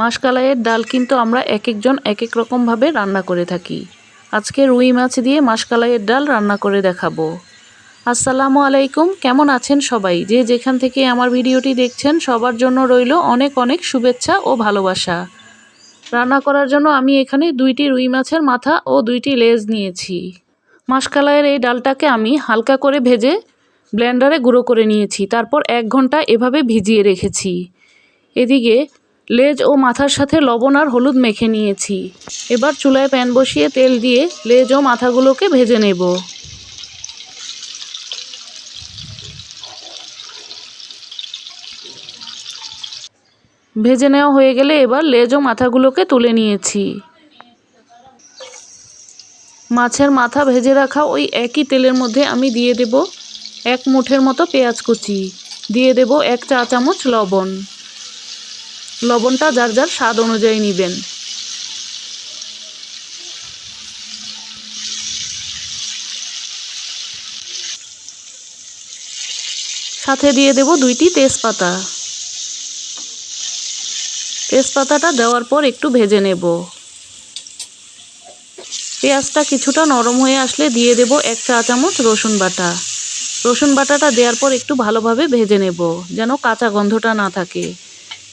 মাসকালাইয়ের ডাল কিন্তু আমরা এক একজন এক এক রকমভাবে রান্না করে থাকি। আজকে রুই মাছ দিয়ে মাসকালাইয়ের ডাল রান্না করে দেখাবো। আসসালামু আলাইকুম, কেমন আছেন সবাই? যে যেখান থেকে আমার ভিডিওটি দেখছেন, সবার জন্য রইল অনেক অনেক শুভেচ্ছা ও ভালোবাসা। রান্না করার জন্য আমি এখানে দুইটি রুই মাছের মাথা ও দুইটি লেজ নিয়েছি। মাসকালাইয়ের এই ডালটাকে আমি হালকা করে ভেজে ব্লেন্ডারে গুঁড়ো করে নিয়েছি। তারপর এক ঘণ্টা এভাবে ভিজিয়ে রেখেছি। এদিকে লেজ ও মাথার সাথে লবণ আর হলুদ মেখে নিয়েছি। এবার চুলায় প্যান বসিয়ে তেল দিয়ে লেজ ও মাথাগুলোকে ভেজে নেব। ভেজে নেওয়া হয়ে গেলে এবার লেজ ও মাথাগুলোকে তুলে নিয়েছি। মাছের মাথা ভেজে রাখা ওই একই তেলের মধ্যে আমি দিয়ে দেব এক মুঠের মতো পেঁয়াজ কুচি, দিয়ে দেব এক চা চামচ লবণ। লবণটা যার যার স্বাদ অনুযায়ী নেবেন। সাথে দিয়ে দেব দুইটি তেজপাতা। তেজপাতাটা দেওয়ার পর একটু ভেজে নেব। পেঁয়াজটা কিছুটা নরম হয়ে আসলে দিয়ে দেব এক চা চামচ রসুন বাটা। রসুন বাটাটা দেওয়ার পর একটু ভালোভাবে ভেজে নেব, যেন কাঁচা গন্ধটা না থাকে।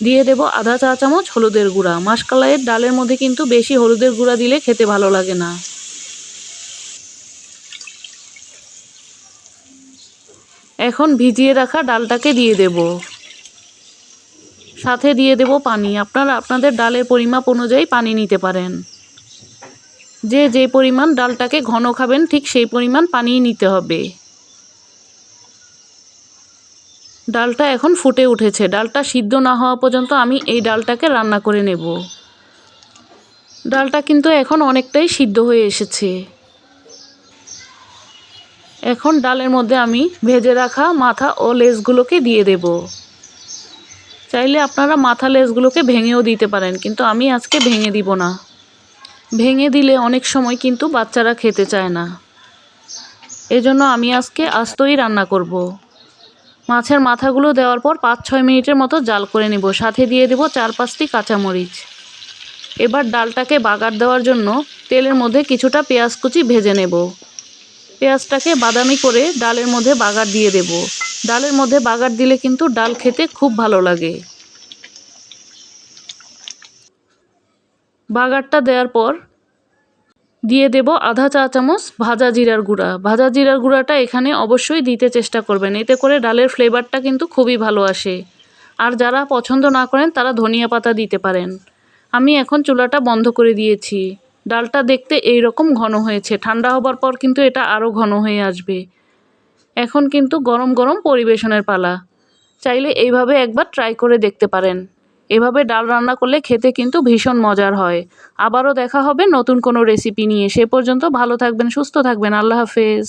দিয়ে দেব আধা চা চামচ হলুদের গুঁড়া। মাসকালাইয়ের ডালের মধ্যে কিন্তু বেশি হলুদের গুঁড়া দিলে খেতে ভালো লাগে না। এখন ভিজিয়ে রাখা ডালটাকে দিয়ে দেব। সাথে দিয়ে দেব পানি। আপনারা আপনাদের ডালের পরিমাপ অনুযায়ী পানি নিতে পারেন। যে যে পরিমাণ ডালটাকে ঘন খাবেন, ঠিক সেই পরিমাণ পানি নিতে হবে। ডালটা এখন ফুটে উঠেছে। ডালটা সিদ্ধ না হওয়া পর্যন্ত আমি এই ডালটাকে রান্না করে নেব। ডালটা কিন্তু এখন অনেকটাই সিদ্ধ হয়ে এসেছে। এখন ডালের মধ্যে আমি ভেজে রাখা মাথা ও লেজগুলোকে দিয়ে দেব। চাইলে আপনারা মাথা লেজগুলোকে ভেঙেও দিতে পারেন, কিন্তু আমি আজকে ভেঙে দিব না। ভেঙে দিলে অনেক সময় কিন্তু বাচ্চারা খেতে চায় না। এজন্য আমি আজকে আস্তই রান্না করব। মাছের মাথাগুলো দেওয়ার পর পাঁচ ছয় মিনিটের মতো জাল করে নেব। সাথে দিয়ে দেব চার পাঁচটি কাঁচামরিচ। এবার ডালটাকে বাগার দেওয়ার জন্য তেলের মধ্যে কিছুটা পেঁয়াজ কুচি ভেজে নেব। পেঁয়াজটাকে বাদামি করে ডালের মধ্যে বাগার দিয়ে দেব। ডালের মধ্যে বাগার দিলে কিন্তু ডাল খেতে খুব ভালো লাগে। বাগারটা দেওয়ার পর দিয়ে দেব আধা চা চামচ ভাজা জিরার গুঁড়া। ভাজা জিরার গুঁড়াটা এখানে অবশ্যই দিতে চেষ্টা করবেন, এতে করে ডালের ফ্লেভারটা কিন্তু খুবই ভালো আসে। আর যারা পছন্দ না করেন, তারা ধনিয়া পাতা দিতে পারেন। আমি এখন চুলাটা বন্ধ করে দিয়েছি। ডালটা দেখতে এই রকম ঘন হয়েছে, ঠান্ডা হবার পর কিন্তু এটা আরও ঘন হয়ে আসবে। এখন কিন্তু গরম গরম পরিবেশনের পালা। চাইলে এইভাবে একবার ট্রাই করে দেখতে পারেন। এভাবে ডাল রান্না করলে খেতে কিন্তু ভীষণ মজার হয়। আবারও দেখা হবে নতুন কোনো রেসিপি নিয়ে। সে পর্যন্ত ভালো থাকবেন, সুস্থ থাকবেন। আল্লাহ হাফেজ।